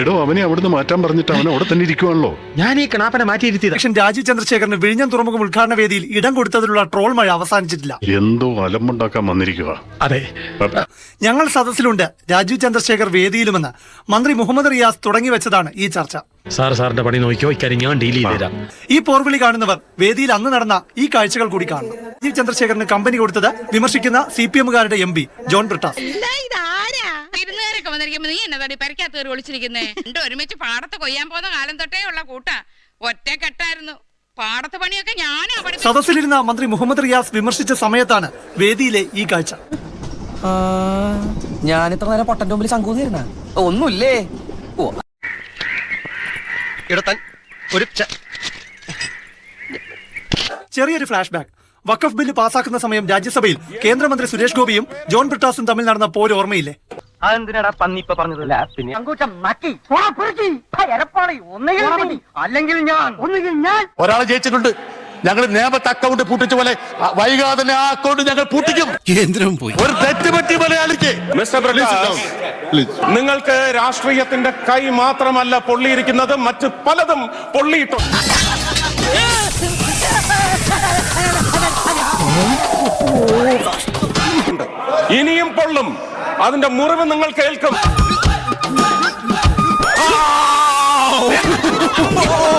എടോ അവനെ അവിടുന്ന് മാറ്റാൻ പറഞ്ഞിട്ട് അവനെ അവിടെ തന്നെ ഇരിക്കുവാണല്ലോ. ഞാൻ ഈ കണാപ്പനെ മാറ്റിയിരുത്തിയത് പക്ഷേ രാജീവ് ചന്ദ്രശേഖരന് വിഴിഞ്ഞം തുറമുഖം ഉദ്ഘാടന വേദിയിൽ ഇടം കൊടുത്തതിലുള്ള ട്രോൾ മഴ അവസാനിച്ചിട്ടില്ല. എന്തോ അലമ്പുണ്ടാക്കാൻ വന്നിരിക്കുക അതെ. ഞങ്ങൾ സദസ്സിലുണ്ട്. രാജീവ് ചന്ദ്രശേഖർ വേദിയിലുമെന്ന് മന്ത്രി മുഹമ്മദ് റിയാസ് തുടങ്ങി വെച്ചതാണ് ഈ ചർച്ച. സാർ സാറിന്റെ പണി നോക്കിയോ ഇക്കാര്യം ഞാൻ ഡീൽ ചെയ്ത് തരാം. ഈ പോർവിളി കാണുന്നവർ വേദിയിൽ അന്ന് നടന്ന ഈ കാഴ്ചകൾ കൂടി കാണണം. രാജീവ് ചന്ദ്രശേഖരന് കമ്പനി കൊടുത്തത് വിമർശിക്കുന്ന സി പി എമ്മുകാരുടെ എം പി ജോൺ ബ്രിട്ടാസ്. വന്നിരിക്കുമ്പോ നീ എന്നതാടി പരിക്കകത്ത് കയറി ഒളിച്ചിരിക്കുന്നേ? രണ്ടും ഒരുമിച്ച് പാടത്ത് കൊയ്യാൻ പോകുന്ന കാലം തൊട്ടേ ഉള്ള കൂട്ടാ. ഒറ്റ കെട്ടായിരുന്നു പാടത്ത് പണിയൊക്കെ ഞാനാ. സദസ്സിലിരുന്ന മന്ത്രി മുഹമ്മദ് റിയാസ് വിമർശിച്ച സമയത്താണ് വേദിയിലെ ഈ കാഴ്ച. ഞാൻ ഇത്ര നേരം പൊട്ടന്റെ മുമ്പിൽ ശങ്കൂന്നിരുന്ന ഒന്നുമില്ലേ? ഒരു ചെറിയൊരു ഫ്ലാഷ് ബാക്ക് വഖഫ് ബില്ല് പാസാക്കുന്ന സമയം രാജ്യസഭയിൽ കേന്ദ്രമന്ത്രി സുരേഷ് ഗോപിയും ജോൺ ബ്രിട്ടാസും തമ്മിൽ നടന്ന പോര് ഓർമ്മയില്ലേ? അതെന്തിനാടാ പന്നി ഇപ്പൊ പറഞ്ഞതല്ല പിന്നെ അല്ലെങ്കിൽ ഞാൻ. ഒന്നുകിൽ ഞാൻ. ഒരാളെ ജയിച്ചിട്ടുണ്ട്. ഞങ്ങൾ നേമത്തെ അക്കൗണ്ട് പൂട്ടിച്ച പോലെ ആ, വൈകാതെ ആ അക്കൗണ്ട് ഞങ്ങൾ പൂട്ടിക്കും. കേന്ദ്രം പോയി. ഒരു തെറ്റ് പറ്റി മലയാളിക്ക് മിസ്റ്റർ നിങ്ങൾക്ക് രാഷ്ട്രീയത്തിന്റെ കൈ മാത്രമല്ല പൊള്ളിയിരിക്കുന്നത് മറ്റ് പലതും പൊള്ളിയിട്ടുണ്ട്. ഇനിയും പൊള്ളും. അതിന്റെ മുറിവ് നിങ്ങൾ കേൾക്കും.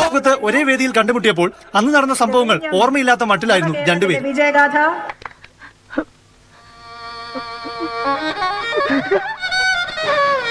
ലോകത്ത് ഒരേ വേദിയിൽ കണ്ടുമുട്ടിയപ്പോൾ അന്ന് നടന്ന സംഭവങ്ങൾ ഓർമ്മയില്ലാത്ത മട്ടിലായിരുന്നു രണ്ടുപേരും. വിജയഗാഥ.